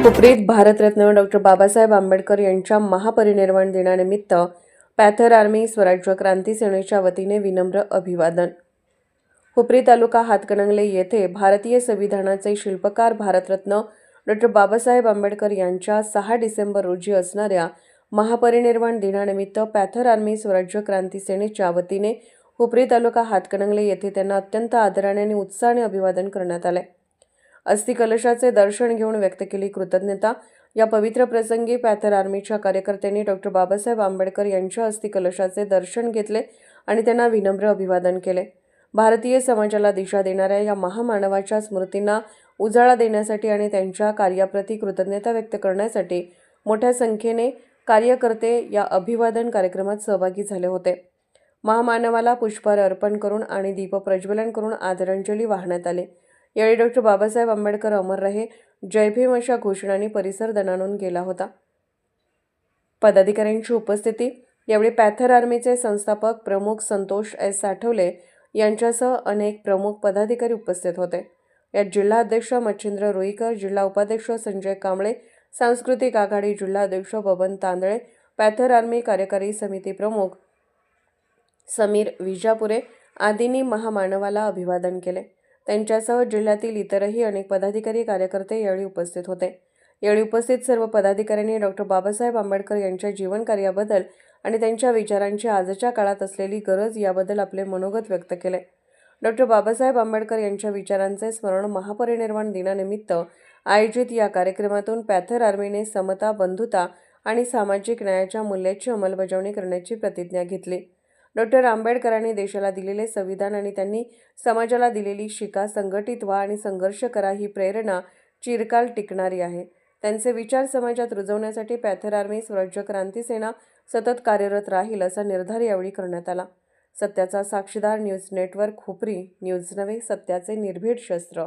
हुपरीत Bharat Ratna doctor Babasaheb Ambedkar यांच्या महापरिनिर्वाण दिनानिमित्त पॅथर आर्मी स्वराज्य क्रांती सेनेच्या वतीने विनम्र अभिवादन. हुपरी तालुका हातकणंगले येथे भारतीय संविधानाचे शिल्पकार भारतरत्न डॉक्टर बाबासाहेब आंबेडकर यांच्या सहा डिसेंबर रोजी असणाऱ्या महापरिनिर्वाण दिनानिमित्त पॅथर आर्मी स्वराज्य क्रांती सेनेच्या वतीने हुपरी तालुका हातकणंगले येथे त्यांना अत्यंत आदराने आणि उत्साहाने अभिवादन करण्यात आले अस्थिकलशाचे दर्शन घेऊन व्यक्त केली कृतज्ञता. या पवित्र प्रसंगी पॅथर आर्मीच्या कार्यकर्त्यांनी डॉक्टर बाबासाहेब आंबेडकर यांच्या अस्थिकलशाचे दर्शन घेतले आणि त्यांना विनम्र अभिवादन केले. भारतीय समाजाला दिशा देणाऱ्या या महामानवाच्या स्मृतींना उजाळा देण्यासाठी आणि त्यांच्या कार्याप्रती कृतज्ञता व्यक्त करण्यासाठी मोठ्या संख्येने कार्यकर्ते या अभिवादन कार्यक्रमात सहभागी झाले होते. महामानवाला पुष्पहार अर्पण करून आणि दीपप्रज्वलन करून आदरांजली वाहण्यात आली. यावेळी डॉक्टर बाबासाहेब आंबेडकर अमर रहे जय भीम अशा घोषणांनी परिसर दणाणून गेला होता. पदाधिकाऱ्यांची उपस्थिती यावेळी पॅथर आर्मीचे संस्थापक प्रमुख संतोष एस साठवले यांच्यासह अनेक प्रमुख पदाधिकारी उपस्थित होते. यात जिल्हा अध्यक्ष मच्छिंद्र रुईकर जिल्हा उपाध्यक्ष संजय कांबळे सांस्कृतिक आघाडी जिल्हा अध्यक्ष बबन तांदळे पॅथर आर्मी कार्यकारी समिती प्रमुख समीर विजापुरे आदींनी महामानवाला अभिवादन केले. त्यांच्यासह जिल्ह्यातील इतरही अनेक पदाधिकारी कार्यकर्ते यावेळी उपस्थित होते. यावेळी उपस्थित सर्व पदाधिकाऱ्यांनी डॉक्टर बाबासाहेब आंबेडकर यांच्या जीवनकार्याबद्दल आणि त्यांच्या विचारांची आजच्या काळात असलेली गरज याबद्दल आपले मनोगत व्यक्त केले. डॉक्टर बाबासाहेब आंबेडकर यांच्या विचारांचे स्मरण महापरिनिर्वाण दिनानिमित्त आयोजित या कार्यक्रमातून पॅथर आर्मीने समता बंधुता आणि सामाजिक न्यायाच्या मूल्याची अंमलबजावणी करण्याची प्रतिज्ञा घेतली. डॉक्टर आंबेडकरांनी देशाला दिलेले संविधान आणि त्यांनी समाजाला दिलेली शिका संघटित व्हा आणि संघर्ष करा ही प्रेरणा चिरकाल टिकणारी आहे. त्यांचे विचार समाजात रुजवण्यासाठी पॅथर आर्मी स्वराज्य क्रांती सेना सतत कार्यरत राहील असा निर्धार यावेळी करण्यात आला. सत्याचा साक्षीदार न्यूज नेटवर्क खोपरी न्यूज नवे सत्याचे निर्भीड शस्त्र.